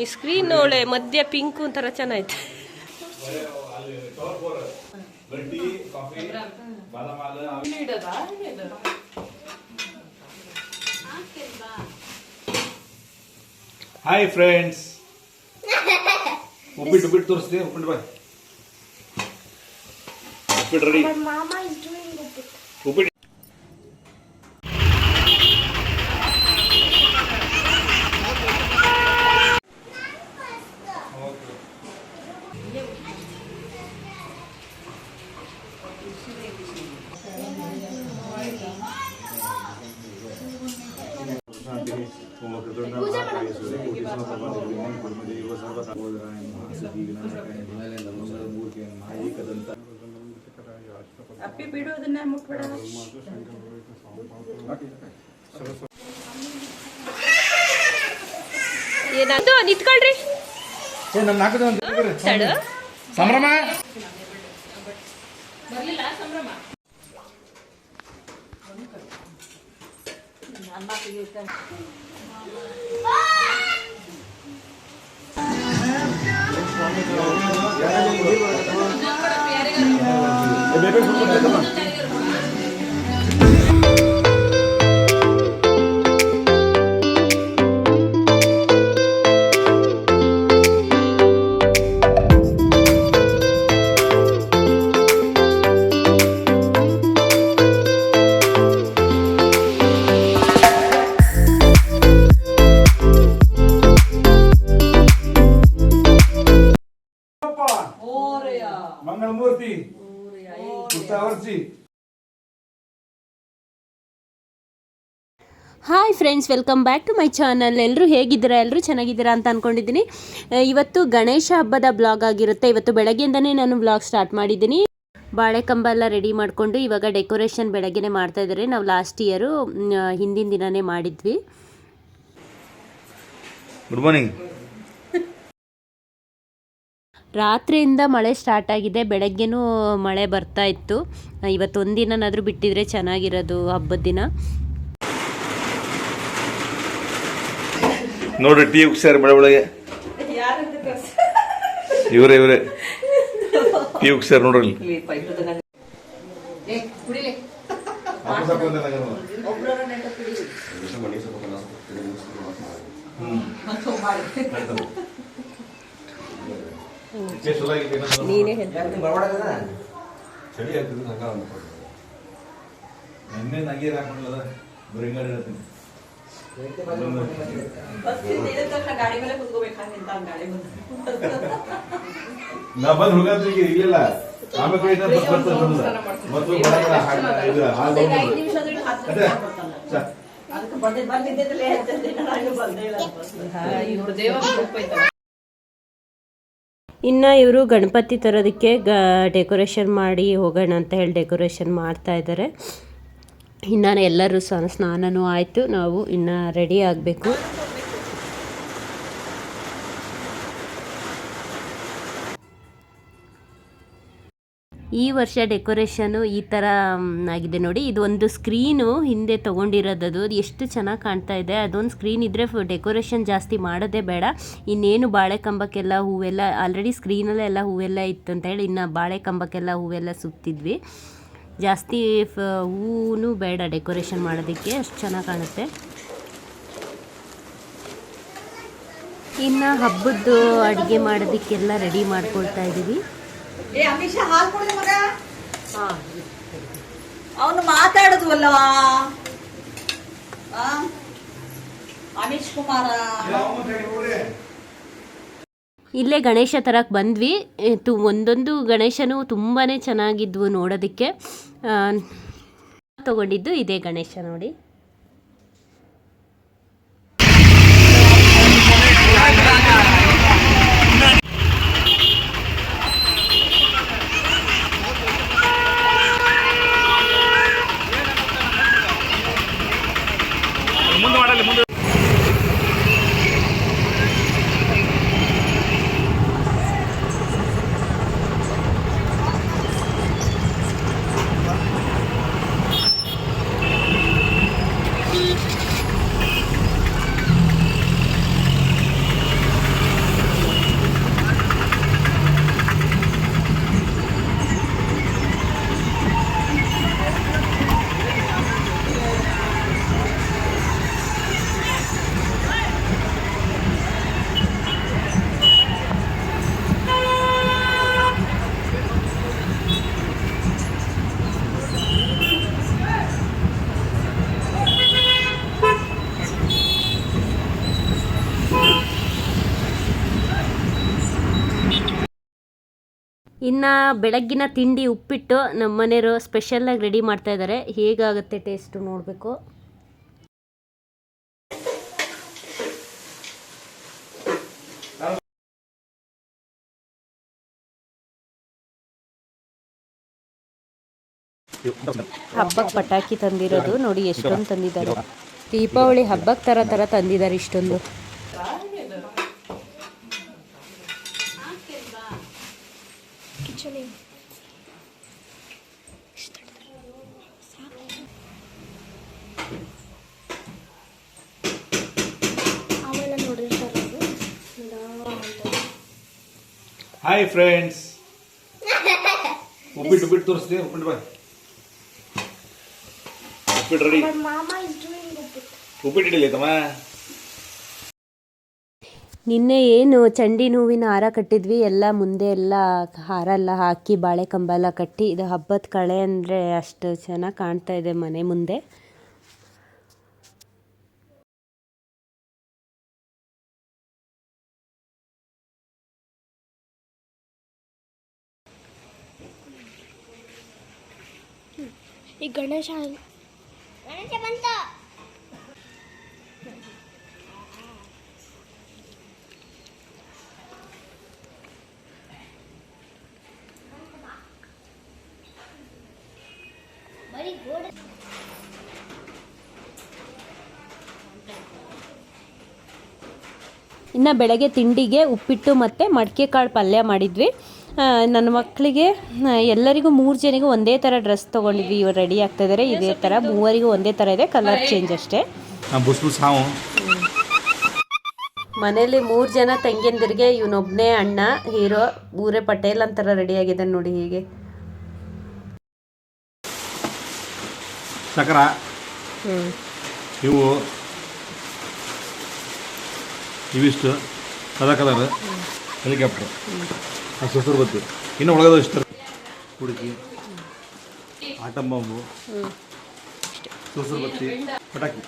ಈ ಸ್ಕ್ರೀನ್ ಒಳ್ಳೆ ಮಧ್ಯ ಪಿಂಕ್ ಒಂಥರ ಚೆನ್ನಾಯ್ತು ಹಾಯ್ ಫ್ರೆಂಡ್ಸ್ ಉಪ್ಪಿಟ್ಟು ಉಪ್ಪಿಟ್ಟು ತೋರಿಸ್ತೀನಿ ಉಪ್ಪಿಟ್ಟು ಬಾ. ಉಪ್ಪಿಟ್ಟು ರೆಡಿ ಉಪ್ಪಿಟ್ಟು ಏನದು ನಿಂತ್ಕೊಳ್ರಿ. ಸಂಭ್ರಮ? ಸಂಭ್ರಮ. Friends welcome back to my channel ಎಲ್ಲರೂ ಹೇಗಿದ್ದೀರಾ? ಎಲ್ಲರೂ ಚೆನ್ನಾಗಿದ್ದೀರಾ ಅಂತ ಅಂದ್ಕೊಂಡಿದ್ದೀನಿ ಇವತ್ತು ಗಣೇಶ ಹಬ್ಬದ ಬ್ಲಾಗ್ ಆಗಿರುತ್ತೆ. ಇವತ್ತು ಬೆಳಗ್ಗೆಯಿಂದನೇ ನಾನು ಬ್ಲಾಗ್ ಸ್ಟಾರ್ಟ್ ಮಾಡಿದ್ದೀನಿ. ಬಾಳೆ ಕಂಬ ಎಲ್ಲ ರೆಡಿ ಮಾಡಿಕೊಂಡು ಇವಾಗ ಡೆಕೋರೇಷನ್ ಬೆಳಗ್ಗೆನೇ ಮಾಡ್ತಾ ಇದ್ದಾರೆ. ನಾವು ಲಾಸ್ಟ್ ಇಯರು ಹಿಂದಿನ ದಿನನೇ ಮಾಡಿದ್ವಿ. ಗುಡ್ ಮಾರ್ನಿಂಗ್ ರಾತ್ರಿಯಿಂದ ಮಳೆ ಸ್ಟಾರ್ಟ್ ಆಗಿದೆ. ಬೆಳಗ್ಗೆನೂ ಮಳೆ ಬರ್ತಾ ಇತ್ತು. ಇವತ್ತು ಒಂದಿನನಾದರೂ ಬಿಟ್ಟಿದ್ರೆ ಚೆನ್ನಾಗಿರೋದು ಹಬ್ಬದ ದಿನ. ನೋಡ್ರಿ ಟೀ ಉಗ್ಸ್ಯಾರ ಬೆಳೆ ಒಳಗೆ ಇವರೇ ಇವರೇ ಟೀ ಉಗ್ಸ್ಯಾರ ನೋಡ್ರಿ ಇಲ್ಲಿ ನೀನೇ ಚಳಿ ಆಗ್ತದೆ ಹಂಗ ನಿನ್ನೆ ನಗೀರ್ ಹಾಕೊಂಡ್ಲದ ಬರಿಂಗಾಡಿ ಹೇಳ್ತೀನಿ ಗಾಡಿ ಮೇಲೆ ಕುತ್ಕೋಬೇಕಾಗಿಂತ ಗಾಡಿ ಮುಂದೆ ನಾ ಬಂದ್ ಹುಡುಗಂತ್ರಿಗೆ ಇರ್ಲಿಲ್ಲ ಆಮೇಲೆ ಬಸ್ ಬರ್ತದೆ ಮತ್ತು ಇದು ಹಾಲು. ಇವ್ರು ಇನ್ನು ಗಣಪತಿ ತರೋದಕ್ಕೆ ಗ ಡೆಕೋರೇಷನ್ ಮಾಡಿ ಹೋಗೋಣ ಅಂತ ಹೇಳಿ ಡೆಕೋರೇಷನ್ ಮಾಡ್ತಾ ಇದ್ದಾರೆ. ಇನ್ನು ಎಲ್ಲರೂ ಸ್ನ ಸ್ನಾನನೂ ಆಯಿತು. ನಾವು ಇನ್ನು ರೆಡಿ ಆಗಬೇಕು. ಈ ವರ್ಷ ಡೆಕೋರೇಷನು ಈ ಥರ ಆಗಿದೆ ನೋಡಿ. ಇದು ಒಂದು ಸ್ಕ್ರೀನು ಹಿಂದೆ ತೊಗೊಂಡಿರೋದದು. ಎಷ್ಟು ಚೆನ್ನಾಗಿ ಕಾಣ್ತಾ ಇದೆ. ಅದೊಂದು ಸ್ಕ್ರೀನ್ ಇದ್ದರೆ ಡೆಕೋರೇಷನ್ ಜಾಸ್ತಿ ಮಾಡೋದೇ ಬೇಡ. ಇನ್ನೇನು ಬಾಳೆ ಕಂಬಕ್ಕೆಲ್ಲ ಹೂವೆಲ್ಲ ಆಲ್ರೆಡಿ ಸ್ಕ್ರೀನಲ್ಲೇ ಎಲ್ಲ ಹೂವೆಲ್ಲ ಇತ್ತು ಅಂತ ಹೇಳಿ ಇನ್ನು ಬಾಳೆ ಕಂಬಕ್ಕೆಲ್ಲ ಹೂವೆಲ್ಲ ಸುತ್ತಿದ್ವಿ. ಜಾಸ್ತಿ ಫ ಹೂವು ಬೇಡ ಡೆಕೋರೇಷನ್ ಮಾಡೋದಕ್ಕೆ ಅಷ್ಟು ಚೆನ್ನಾಗಿ ಕಾಣುತ್ತೆ. ಇನ್ನು ಹಬ್ಬದ್ದು ಅಡುಗೆ ಮಾಡೋದಕ್ಕೆಲ್ಲ ರೆಡಿ ಮಾಡ್ಕೊಳ್ತಾ ಇದ್ದೀವಿ ಅವನು? ಅಮಿಷ್ ಕುಮಾರ. ಇಲ್ಲೇ ಗಣೇಶ ತರಕ್ಕೆ ಬಂದ್ವಿ. ತು ಒಂದೊಂದು ಗಣೇಶನು ತುಂಬಾ ಚೆನ್ನಾಗಿದ್ವು ನೋಡೋದಕ್ಕೆ. ತಗೊಂಡಿದ್ದು ಇದೇ ಗಣೇಶ ನೋಡಿ. ಇನ್ನು ಬೆಳಗ್ಗಿನ ತಿಂಡಿ ಉಪ್ಪಿಟ್ಟು ನಮ್ಮ ಮನೆಯವರು ಸ್ಪೆಷಲಾಗಿ ರೆಡಿ ಮಾಡ್ತಾ ಇದ್ದಾರೆ ಹೇಗಾಗುತ್ತೆ ಟೇಸ್ಟು ನೋಡಬೇಕು. ಹಬ್ಬಕ್ಕೆ ಪಟಾಕಿ ತಂದಿರೋದು ನೋಡಿ ಎಷ್ಟೊಂದು ತಂದಿದ್ದಾರೆ. ದೀಪಾವಳಿ ಹಬ್ಬಕ್ಕೆ ತರ ತರ ತಂದಿದ್ದಾರೆ ಇಷ್ಟೊಂದು. ಹಾಯ್ ಫ್ರೆಂಡ್ಸ್ ಉಪ್ಪಿಟ್ಟು ಉಪ್ಪಿಟ್ಟು ತೋರಿಸ್ತೀನಿ ಉಪ್ಪಿಟ್ಟು ಬಾ. ಉಪ್ಪಿಟ್ಟು ರೆಡಿ ಮಾಮ ಇಸ್ ಡೂಯಿಂಗ್ ಉಪ್ಪಿಟ್ಟು. ಉಪ್ಪಿಟ್ಟು ಇಡಲಿ ತಮ್ಮ ನಿನ್ನೆ ಏನು ಚಂಡಿ ಹೂವಿನ ಹಾರ ಕಟ್ಟಿದ್ವಿ ಎಲ್ಲ ಮುಂದೆ ಎಲ್ಲ ಹಾರ ಎಲ್ಲ ಹಾಕಿ ಬಾಳೆ ಕಂಬ ಎಲ್ಲ ಕಟ್ಟಿ ಇದು ಹಬ್ಬದ ಕಳೆ ಅಂದರೆ ಅಷ್ಟು ಚೆನ್ನಾಗಿ ಕಾಣ್ತಾ ಇದೆ ಮನೆ ಮುಂದೆ. ಈ ಗಣೇಶ ಗಣೇಶ ಬಂತ. ಇನ್ನು ಬೆಳಗ್ಗೆ ತಿಂಡಿಗೆ ಉಪ್ಪಿಟ್ಟು ಮತ್ತು ಮಡಿಕೆ ಕಾಳು ಪಲ್ಯ ಮಾಡಿದ್ವಿ. ನನ್ನ ಮಕ್ಕಳಿಗೆ ಎಲ್ಲರಿಗೂ ಮೂರು ಜನಿಗೂ ಒಂದೇ ಥರ ಡ್ರೆಸ್ ತೊಗೊಂಡಿದ್ವಿ. ಇವರು ರೆಡಿ ಆಗ್ತಾ ಇದ್ದಾರೆ ಇದೇ ಥರ ಮೂವರಿಗೂ ಒಂದೇ ಥರ ಇದೆ. ಕಲರ್ ಚೇಂಜ್ ಅಷ್ಟೇ. ಮನೇಲಿ ಮೂರು ಜನ ತಂಗಿಯಂದಿರಿಗೆ ಇವನೊಬ್ಬನೇ ಅಣ್ಣ ಹೀರೋ ಊರೇ ಪಟೇಲ್ ಅಂತಾರ ರೆಡಿ ಆಗಿದೆ ನೋಡಿ ಹೀಗೆ. ಸಕರ ಇವು. ಇವಿಷ್ಟು ಕಲರ್ ಹೆಲಿಕಾಪ್ಟರ್. ಸುಸರು ಬತ್ತಿ ಇನ್ನು ಒಳಗದ ಇಷ್ಟ ಹುಡುಕಿ, ಆಟಂ ಬಾಂಬು, ಸುಸರು ಬತ್ತಿ ಪಟಾಕಿ.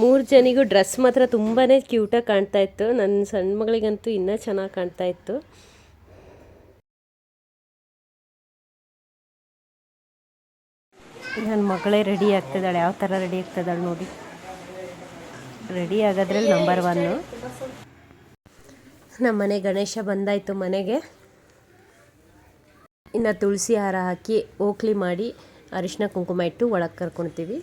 ಮೂರು ಜನಿಗೂ ಡ್ರೆಸ್ ಮಾತ್ರ ತುಂಬಾ ಕ್ಯೂಟಾಗಿ ಕಾಣ್ತಾ ಇತ್ತು. ನನ್ನ ಸಣ್ಣ ಮಗಳಿಗಂತೂ ಇನ್ನೂ ಚೆನ್ನಾಗಿ ಕಾಣ್ತಾ ಇತ್ತು. ನನ್ನ ಮಗಳೇ ರೆಡಿ ಆಗ್ತಿದ್ದಾಳೆ. ಯಾವ ಥರ ರೆಡಿ ಆಗ್ತಿದ್ದಾಳೆ ನೋಡಿ. ರೆಡಿ ಆಗೋದ್ರಲ್ಲಿ ನಂಬರ್ ಒನ್ನು ನಮ್ಮ ಮನೆ ಗಣೇಶ ಬಂದಾಯಿತು ಮನೆಗೆ. ಇನ್ನು ತುಳಸಿ ಹಾರ ಹಾಕಿ ಓಕ್ಲಿ ಮಾಡಿ ಅರಿಶಿನ ಕುಂಕುಮ ಇಟ್ಟು ಒಳಗೆ ಕರ್ಕೊಳ್ತೀವಿ.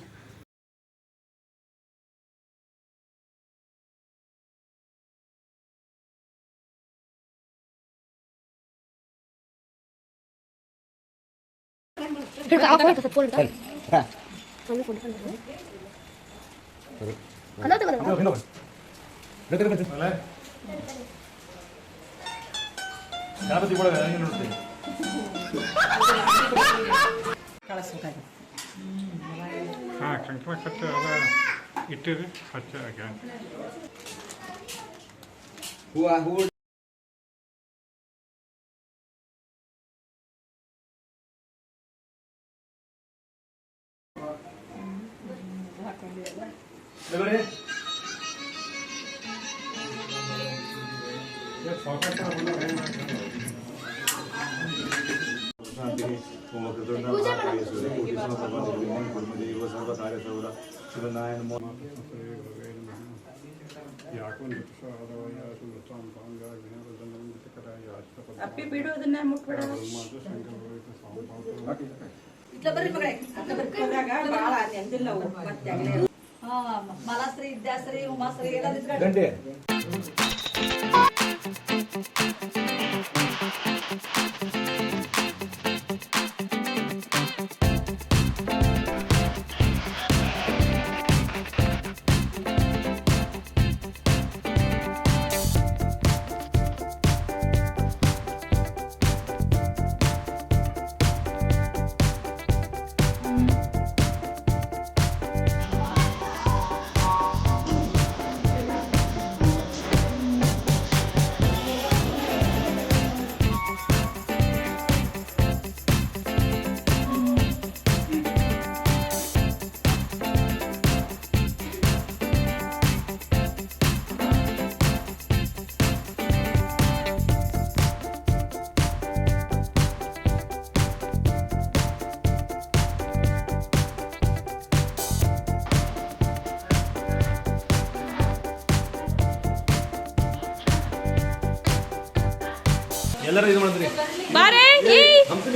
ಗಣಪತಿ ಒಳಗೆ ಹಂಗೆ ನೋಡ್ತೀವಿ ಹಾಂ ಕಂಕಣ ಕಟ್ಟು ಅದ ಇಟ್ಟಿರಿ ಹಚ್ಚ ಹಾಕ್ಯಾನ ಹೂವ ಯಾಸು ಸಾಂಪಾಂಗ ಅಪ್ಪಿ ಬಿಡು ಅದನ್ನ ಮುಟ್ಬೇಡ ಇಟ್ಲ ಬರ್ರಿ ಮಗಳೇ ಅತ್ತ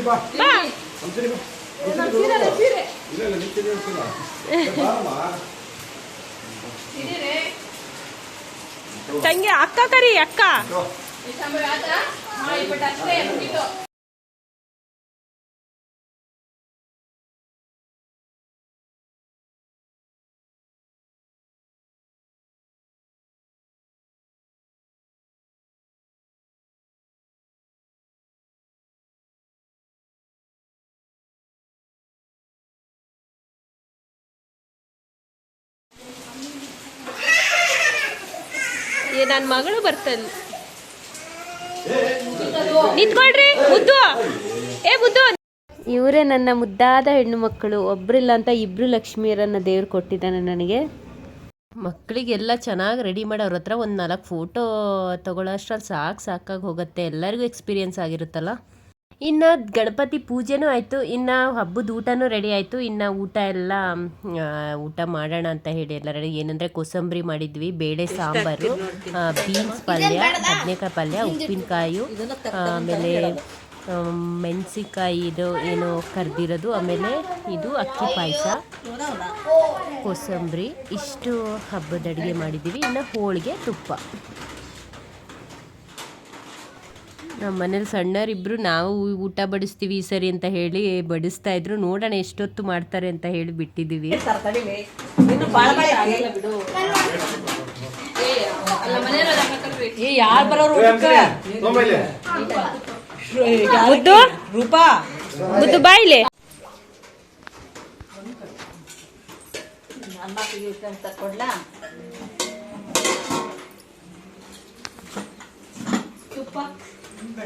ಬಾ. ಬಾ. ಹಂಸಲಿ ಬಾ. ಇಲ್ಲ ಇಲ್ಲ ನಿಂತಿದೆ ಅಂತಿಲ್ಲ ಬಾರಮ್ಮ. ತಂಗಿ. ಅಕ್ಕ ಕರಿ ಅಕ್ಕ. ಏ ನನ್ನ ಮಗಳು ಬರ್ತಲ್ಲ ನಿಂತ್ಕೊಳ್ರಿ ಮುದ್ದು. ಏ ಮುದ್ದು. ಇವರೇ ನನ್ನ ಮುದ್ದಾದ ಹೆಣ್ಣು ಮಕ್ಕಳು. ಒಬ್ರಿಲ್ಲ ಅಂತ ಇಬ್ರು ಲಕ್ಷ್ಮಿಯರನ್ನ ದೇವ್ರು ಕೊಟ್ಟಿದ್ದಾನೆ ನನಗೆ. ಮಕ್ಕಳಿಗೆಲ್ಲ ಚೆನ್ನಾಗಿ ರೆಡಿ ಮಾಡಿ ಅವ್ರ ಹತ್ರ ಒಂದು ನಾಲ್ಕು ಫೋಟೋ ತಗೊಳ್ಳೋಷ್ಟ್ರಲ್ಲಿ ಸಾಕು ಸಾಕಾಗಿ ಹೋಗುತ್ತೆ. ಎಲ್ಲರಿಗೂ ಎಕ್ಸ್ಪೀರಿಯನ್ಸ್ ಆಗಿರುತ್ತಲ್ಲ? ಇನ್ನು ಗಣಪತಿ ಪೂಜೆನೂ ಆಯಿತು ಇನ್ನು ಹಬ್ಬದ ಊಟನೂ ರೆಡಿ ಆಯಿತು ಇನ್ನು ಊಟ ಎಲ್ಲ ಊಟ ಮಾಡೋಣ ಅಂತ ಹೇಳಿ ಎಲ್ಲ ರೆಡಿ ಏನಂದರೆ ಕೋಸಂಬರಿ ಮಾಡಿದ್ವಿ ಬೇಳೆ ಸಾಂಬಾರು ಬೀನ್ಸ್ ಪಲ್ಯ ಬದನೆಕಾಯಿ ಪಲ್ಯ ಉಪ್ಪಿನಕಾಯಿ ಆಮೇಲೆ ಮೆಣಸಿಕಾಯಿ ಇದು ಏನು ಕರೆದಿರೋದು ಆಮೇಲೆ ಇದು ಅಕ್ಕಿ ಪಾಯಸ ಕೋಸಂಬರಿ. ಇಷ್ಟು ಹಬ್ಬದ ಅಡುಗೆ ಮಾಡಿದ್ದೀವಿ. ಇನ್ನು ಹೋಳಿಗೆ ತುಪ್ಪ. ನಮ್ಮ ಮನೇಲಿ ಸಣ್ಣವರಿಬ್ರು ನಾವು ಊಟ ಬಡಿಸ್ತೀವಿ ಈ ಸರಿ ಅಂತ ಹೇಳಿ ಬಡಿಸ್ತಾ ಇದ್ರು. ನೋಡೋಣ ಎಷ್ಟೊತ್ತು ಮಾಡ್ತಾರೆ ಅಂತ ಹೇಳಿ ಬಿಟ್ಟಿದ್ದೀವಿ. ರೂಪಾ? ಬಾಯಿಲೆ ಅನ್ನ ತುಪ್ಪ?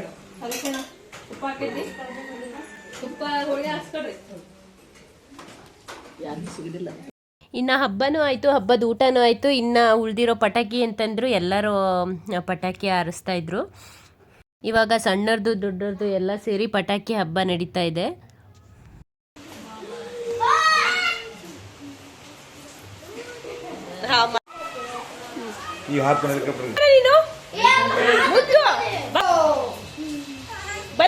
ತುಪ್ಪ ಹಾಕ್ಸ್ಕೊಡ್ರಿ. ಸಿಗಲಿಲ್ಲ ಇನ್ನು ಹಬ್ಬನೂ ಆಯ್ತು ಹಬ್ಬದ ಊಟನೂ ಆಯ್ತು. ಇನ್ನ ಉಳ್ದಿರೋ ಪಟಾಕಿ ಅಂತಂದ್ರು ಎಲ್ಲರೂ ಪಟಾಕಿ ಹಾರಿಸ್ತಾ ಇದ್ರು. ಇವಾಗ ಸಣ್ಣರ್ದು ದೊಡ್ಡರ್ದು ಎಲ್ಲ ಸೇರಿ ಪಟಾಕಿ ಹಬ್ಬ ನಡೀತಾ ಇದೆ. ಮುದ್ದು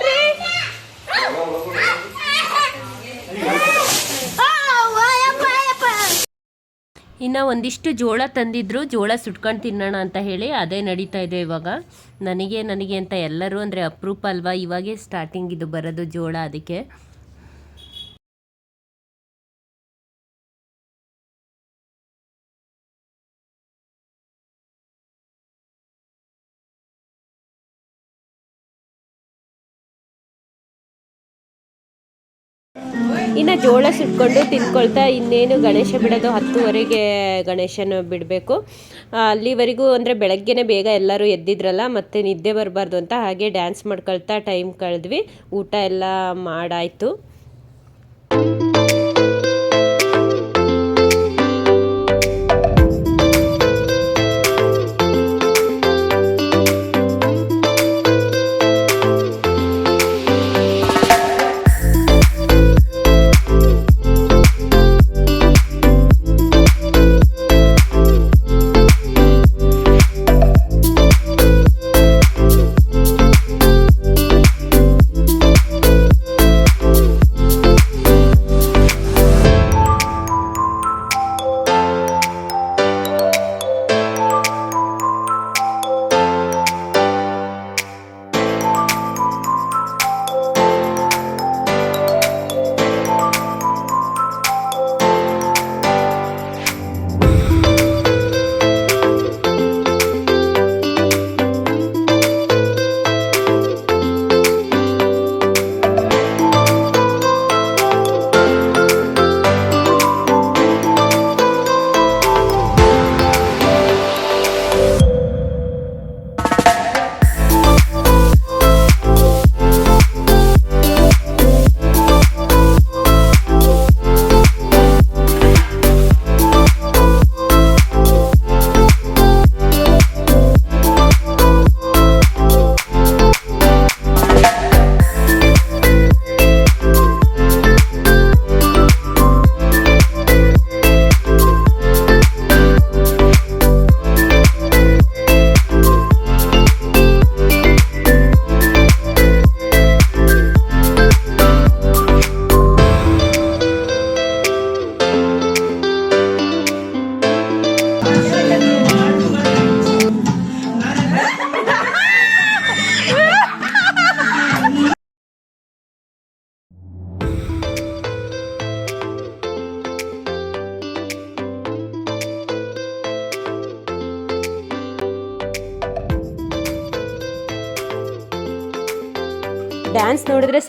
ಇನ್ನು ಒಂದಿಷ್ಟು ಜೋಳ ತಂದಿದ್ರು, ಜೋಳ ಸುಟ್ಕೊಂಡು ತಿನ್ನೋಣ ಅಂತ ಹೇಳಿ ಅದೇ ನಡೀತಾ ಇದೆ ಇವಾಗ. ನನಗೆ ನನಗೆ ಅಂತ ಎಲ್ಲರೂ ಅಂದರೆ ಅಪರೂಪ ಅಲ್ವಾ? ಇವಾಗೇ ಸ್ಟಾರ್ಟಿಂಗ್ ಇದು ಬರೋದು ಜೋಳ ಅದಕ್ಕೆ. ಜೋಳ ಸುಟ್ಕೊಂಡು ತಿನ್ಕೊಳ್ತಾ ಇನ್ನೇನು ಗಣೇಶ ಬಿಡೋದು ಹತ್ತುವರೆಗೆ ಗಣೇಶನ ಬಿಡಬೇಕು. ಅಲ್ಲಿವರೆಗೂ ಅಂದರೆ ಬೆಳಗ್ಗೆನೆ ಬೇಗ ಎಲ್ಲರೂ ಎದ್ದಿದ್ರಲ್ಲ, ಮತ್ತೆ ನಿದ್ದೆ ಬರಬಾರ್ದು ಅಂತ ಹಾಗೆ ಡ್ಯಾನ್ಸ್ ಮಾಡ್ಕೊಳ್ತಾ ಟೈಮ್ ಕಳೆದ್ವಿ. ಊಟ ಎಲ್ಲ ಮಾಡಾಯಿತು.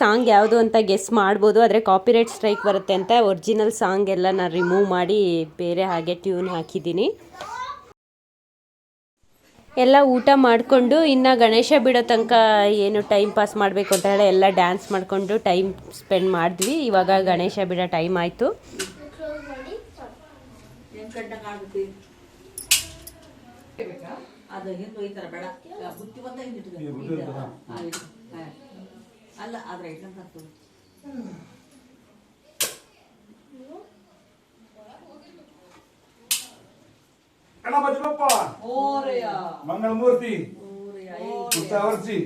ಸಾಂಗ್ ಯಾವುದು ಅಂತ ಗೆಸ್ ಮಾಡ್ಬೋದು. ಆದರೆ ಕಾಪಿರೈಟ್ ಸ್ಟ್ರೈಕ್ ಬರುತ್ತೆ ಅಂತ ಒರಿಜಿನಲ್ ಸಾಂಗ್ ಎಲ್ಲ ನಾನು ರಿಮೂವ್ ಮಾಡಿ ಬೇರೆ ಹಾಗೆ ಟ್ಯೂನ್ ಹಾಕಿದ್ದೀನಿ. ಎಲ್ಲ ಊಟ ಮಾಡಿಕೊಂಡು ಇನ್ನು ಗಣೇಶ ಬಿಡೋ ತನಕ ಏನು ಟೈಮ್ ಪಾಸ್ ಮಾಡಬೇಕು ಅಂತ ಹೇಳಿ ಎಲ್ಲ ಡ್ಯಾನ್ಸ್ ಮಾಡಿಕೊಂಡು ಟೈಮ್ ಸ್ಪೆಂಡ್ ಮಾಡಿದ್ವಿ. ಇವಾಗ ಗಣೇಶ ಬಿಡೋ ಟೈಮ್ ಆಯಿತು? ಅದು ಹಿಂದೆ ಈ ತರ ಬೇಡ. ಅಲ್ಲ ಆದ್ರೆ ಐಟಮ್ ಹಾಕ್ತದೆ. ಗಣಪತಿ ಬಪ್ಪ ಮೋರೆಯ. ಮಂಗಳಮೂರ್ತಿ ಮೋರೆಯ ಪುಷ್ಟಾವರ್ಸಿ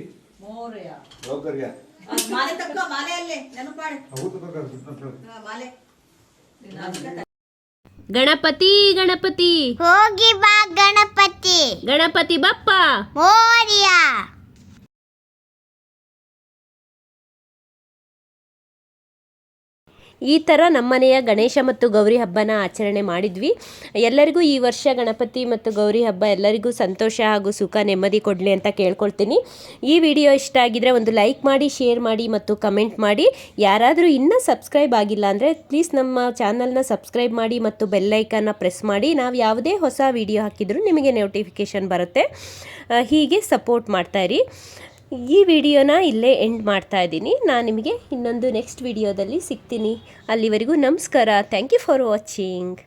ಮೋರೆಯ. ಲೌಕರ್ಯ ಅದ್ ಮಾಲೆ ತಕ್ಕ ಮಾಲೆ ಅಲ್ಲೇ ನೆನಪು ಹೌದು ಕಕ್ಕ ಹಾ, ಮಾಲೆ. ನೀನ್ ಅದಕ್ಕೆ ಗಣಪತಿ ಗಣಪತಿ. ಹೋಗಿ ಬಾ ಗಣಪತಿ. ಗಣಪತಿ ಬಪ್ಪ. ಮೋರಿಯ. ಈ ಥರ ನಮ್ಮನೆಯ ಗಣೇಶ ಮತ್ತು ಗೌರಿ ಹಬ್ಬನ ಆಚರಣೆ ಮಾಡಿದ್ವಿ. ಎಲ್ಲರಿಗೂ ಈ ವರ್ಷ ಗಣಪತಿ ಮತ್ತು ಗೌರಿ ಹಬ್ಬ ಎಲ್ಲರಿಗೂ ಸಂತೋಷ ಹಾಗೂ ಸುಖ ನೆಮ್ಮದಿ ಕೊಡಲಿ ಅಂತ ಕೇಳ್ಕೊಳ್ತೀನಿ. ಈ ವಿಡಿಯೋ ಇಷ್ಟ ಆಗಿದ್ರೆ ಒಂದು ಲೈಕ್ ಮಾಡಿ, ಶೇರ್ ಮಾಡಿ ಮತ್ತು ಕಮೆಂಟ್ ಮಾಡಿ. ಯಾರಾದರೂ ಇನ್ನೂ ಸಬ್ಸ್ಕ್ರೈಬ್ ಆಗಿಲ್ಲ ಅಂದರೆ ಪ್ಲೀಸ್ ನಮ್ಮ ಚಾನಲ್ನ ಸಬ್ಸ್ಕ್ರೈಬ್ ಮಾಡಿ ಮತ್ತು ಬೆಲ್ಲೈಕನ್ನ ಪ್ರೆಸ್ ಮಾಡಿ. ನಾವು ಯಾವುದೇ ಹೊಸ ವಿಡಿಯೋ ಹಾಕಿದರೂ ನಿಮಗೆ ನೋಟಿಫಿಕೇಷನ್ ಬರುತ್ತೆ. ಹೀಗೆ ಸಪೋರ್ಟ್ ಮಾಡ್ತಾಯಿರಿ ಈ ವಿಡಿಯೋನ ಇಲ್ಲೇ ಎಂಡ್ ಮಾಡ್ತಾ ಇದ್ದೀನಿ. ನಾನು ನಿಮಗೆ ಇನ್ನೊಂದು ನೆಕ್ಸ್ಟ್ ವಿಡಿಯೋದಲ್ಲಿ ಸಿಗ್ತೀನಿ. ಅಲ್ಲಿವರೆಗೂ ನಮಸ್ಕಾರ. Thank you for watching